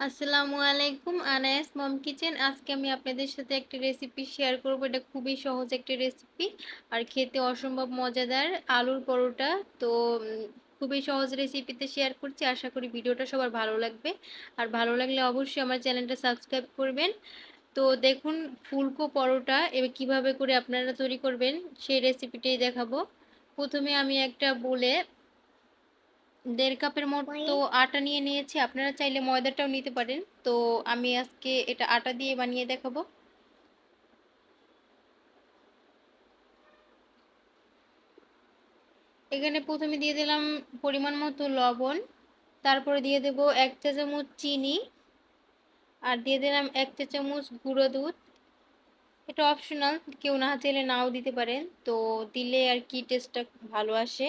আসসালামু আলাইকুম, আনায়াস মম কিচেন। আজকে আমি আপনাদের সাথে একটা রেসিপি শেয়ার করব। এটা খুবই সহজ একটা রেসিপি আর খেতে অসম্ভব মজাদার আলুর পরোটা। তো খুবই সহজ রেসিপিতে শেয়ার করছি। আশা করি ভিডিওটা সবার ভালো লাগবে। আর ভালো লাগলে অবশ্যই আমার চ্যানেলটা সাবস্ক্রাইব করবেন। তো দেখুন, ফুলকো পরোটা এবার কীভাবে করে আপনারা তৈরি করবেন সেই রেসিপিটাই দেখাবো। প্রথমে আমি একটা বলে দেড় কাপের মতো আটা নিয়ে নিয়েছি। আপনারা চাইলে ময়দাটাও নিতে পারেন। তো আমি আজকে এটা আটা দিয়ে বানিয়ে দেখাবো। এখানে প্রথমে দিয়ে দিলাম পরিমাণ মতো লবণ। তারপরে দিয়ে দেব এক চা চামচ চিনি। আর দিয়ে দিলাম এক চা চামচ গুঁড়ো দুধ। এটা অপশনাল কেউ না চাইলে নাও দিতে পারেন। তো দিলে আর কি টেস্টটা ভালো আসে।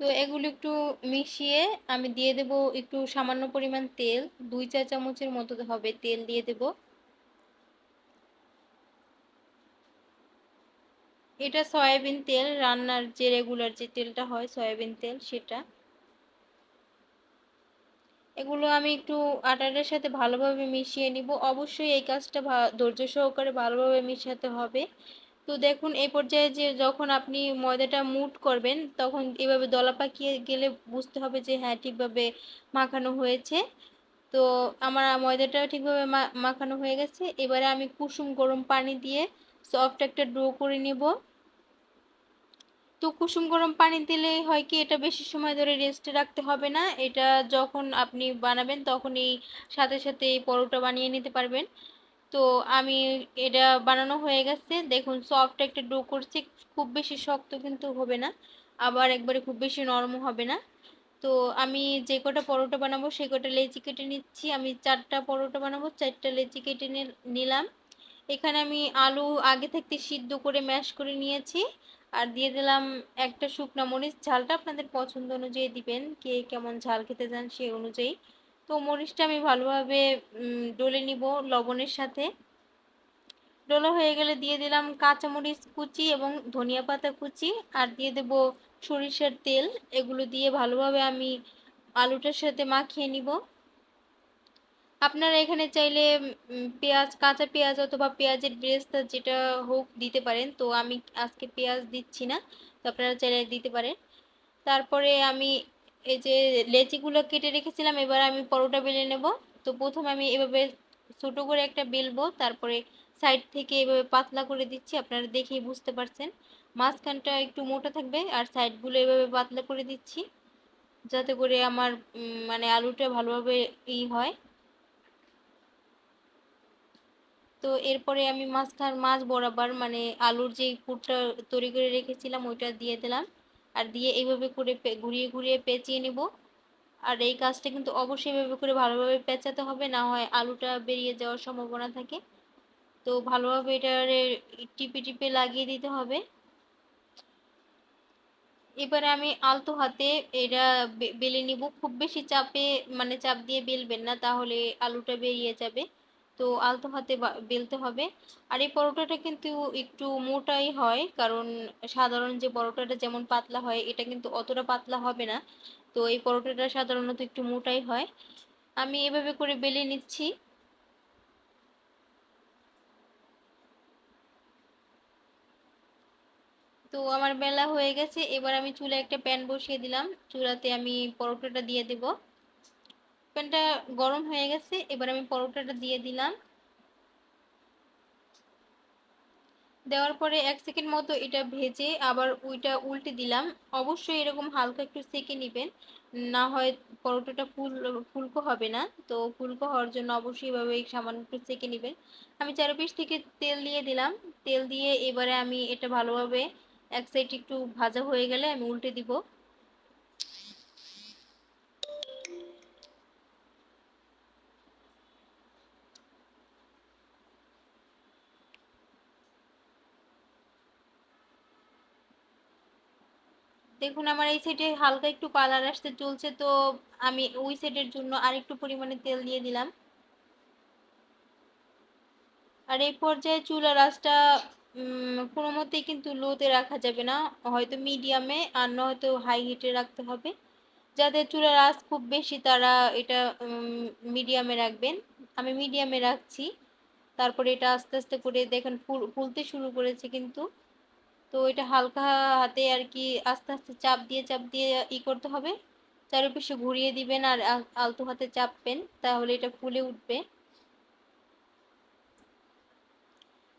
তো এগুলো একটু মিশিয়ে আমি দিয়ে দেব একটু সামান্য পরিমাণ তেল, দুই চা চামচের মতো হবে তেল দিয়ে দেব। এটা সয়াবিন তেল, রান্নার যে রেগুলার যে তেলটা হয় সয়াবিন তেল সেটা। এগুলো আমি একটু আটাটার সাথে ভালোভাবে মিশিয়ে নিব। অবশ্যই এই কাজটা ধৈর্য সহকারে ভালোভাবে মিশাতে হবে। তো দেখুন, এই পর্যায়ে যে যখন আপনি ময়দাটা মুট করবেন, তখন এভাবে দলা পাকিয়ে গেলে বুঝতে হবে যে হ্যাঁ ঠিকভাবে মাখানো হয়েছে। তো আমার ময়দাটা ঠিকভাবে মাখানো হয়ে গেছে। এবারে আমি কুসুম গরম পানি দিয়ে সফট একটা ডো করে নেব। তো কুসুম গরম পানি দিলে হয় কি, এটা বেশি সময় ধরে রেস্টে রাখতে হবে না। এটা যখন আপনি বানাবেন, তখনই সাথে সাথে এই পরোটা বানিয়ে নিতে পারবেন। তো আমি এটা বানানো হয়ে গেছে। দেখুন সফট একটা ডো করছে, খুব বেশি শক্ত কিন্তু হবে না, আবার একবারে খুব বেশি নরমও হবে না। তো আমি যে কটা পরোটা বানাবো, সে কটা লেচি কেটে নিচ্ছি। আমি চারটা পরোটা বানাবো, চারটা লেচি কেটে নিলাম। এখানে আমি আলু আগে থাকতে সিদ্ধ করে ম্যাশ করে নিয়েছি। আর দিয়ে দিলাম একটা শুকনো মরিচ, ঝালটা আপনাদের পছন্দ অনুযায়ী দিবেন, কে কেমন ঝাল খেতে চান সেই অনুযায়ী। তো মরিচটা আমি ভালোভাবে ডলে নিব লবণের সাথে। ডোলা হয়ে গেলে দিয়ে দিলাম কাঁচামরিচ কুচি এবং ধনিয়া পাতা কুচি, আর দিয়ে দেব সরিষার তেল। এগুলো দিয়ে ভালোভাবে আমি আলুটার সাথে মাখিয়ে নিব। আপনারা এখানে চাইলে পেঁয়াজ, কাঁচা পেঁয়াজ অথবা পেঁয়াজের ব্রেস্তা যেটা হোক দিতে পারেন। তো আমি আজকে পেঁয়াজ দিচ্ছি না, তো আপনারা চাইলে দিতে পারেন। তারপরে আমি এই যে লেচিগুলো কেটে রেখেছিলাম, এবার আমি পরোটা বেলে নেব। তো প্রথমে আমি এভাবে ছোটো করে একটা বেলবো, তারপরে সাইড থেকে এভাবে পাতলা করে দিচ্ছি, আপনারা দেখেই বুঝতে পারছেন। মাঝখানটা একটু মোটা থাকবে, আর সাইডগুলো এভাবে পাতলা করে দিচ্ছি, যাতে করে আমার মানে আলুটা ভালোভাবে ই হয়। তো এরপরে আমি মাছখান মাছ বরাবর মানে আলুর যে পুরটা তৈরি করে রেখেছিলাম, ওইটা দিয়ে দিলাম। আর দিয়ে এইভাবে করে ঘুরিয়ে ঘুরিয়ে পেঁচিয়ে নেব। আর এই কাজটা কিন্তু অবশ্যই এভাবে করে ভালোভাবে পেঁচাতে হবে, না হয় আলুটা বেরিয়ে যাওয়ার সম্ভাবনা থাকে। তো ভালোভাবে এটারে টিপে টিপে লাগিয়ে দিতে হবে। এবারে আমি আলতো হাতে এটা বেলে নিব। খুব বেশি চাপে মানে চাপ দিয়ে বেলবেন না, তাহলে আলুটা বেরিয়ে যাবে। তো আলতো হাতে বেলতে হবে। আর এই পরোটাটা কিন্তু একটু মোটাই হয়, কারণ সাধারণ যে পরোটাটা যেমন পাতলা হয়, এটা কিন্তু অতটা পাতলা হবে না। তো এই পরোটাটা সাধারণত একটু মোটাই হয়। আমি এভাবে করে বেলে নিচ্ছি। তো আমার বেলা হয়ে গেছে, এবার আমি চুলে একটা প্যান বসিয়ে দিলাম। চুলাতে আমি পরোটাটা দিয়ে দেব। প্যানটা গরম হয়ে গেছে, এবার আমি পরোটাটা দিয়ে দিলাম। দেওয়ার পরে এক সেকেন্ড মতো এটা ভেজে আবার ওইটা উল্টে দিলাম। অবশ্যই এরকম হালকা একটু সেকে নেবেন, না হয় পরোটাটা ফুল, ফুলকো হবে না। তো ফুলকো হওয়ার জন্য অবশ্যই এভাবে সামান্য একটু সেকে নেবেন। আমি চারপিস থেকে তেল দিয়ে দিলাম। তেল দিয়ে এবারে আমি এটা ভালোভাবে এক সাইড একটু ভাজা হয়ে গেলে আমি উল্টে দিব। দেখুন, আমার এই সাইডে হালকা একটু কালার আসতে চলছে, তো আমি ওই সাইডের জন্য আর একটু পরিমাণে তেল দিয়ে দিলাম। আর এই পর্যায়ে চুলা রাসটা কোনো মতেই কিন্তু লোতে রাখা যাবে না, হয়তো মিডিয়ামে আর নয়তো হাই হিটে রাখতে হবে। যাদের চুলের আঁচ খুব বেশি তারা এটা মিডিয়ামে রাখবেন। আমি মিডিয়ামে রাখছি, তারপরে এটা আস্তে আস্তে করে দেখেন, ফুল, ফুলতে শুরু করেছে কিন্তু। তো এটা হালকা হাতে আর কি আস্তে আস্তে চাপ দিয়ে চাপ দিয়ে ই করতে হবে। চারপাশে ঘুরিয়ে দিবেন আর আলতো হাতে চাপবেন, তাহলে এটা ফুলে উঠবে।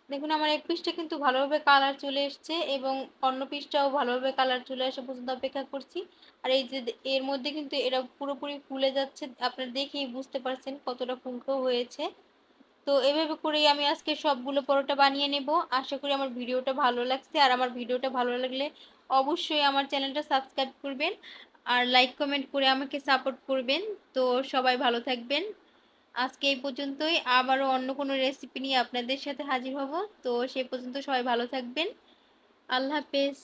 দেখুন, আমার এক পিসটা কিন্তু ভালোভাবে কালার চলে এসছে এবং অন্য পিসটাও ভালোভাবে কালার চলে আসা পর্যন্ত অপেক্ষা করছি। আর এই যে এর মধ্যে কিন্তু এটা পুরোপুরি ফুলে যাচ্ছে, আপনারা দেখেই বুঝতে পারছেন কতটা ফুলকো হয়েছে। তো এভাবে করেই আমি আজকে সবগুলো পরোটা বানিয়ে নেব। আশা করি আমার ভিডিওটা ভালো লাগছে। আর আমার ভিডিওটা ভালো লাগলে অবশ্যই আমার চ্যানেলটা সাবস্ক্রাইব করবেন আর লাইক, কমেন্ট করে আমাকে সাপোর্ট করবেন। তো সবাই ভালো থাকবেন। আজকে এই পর্যন্তই। আবারও অন্য কোনো রেসিপি নিয়ে আপনাদের সাথে হাজির হব। তো সে পর্যন্ত সবাই ভালো থাকবেন। আল্লাহ হাফেজ।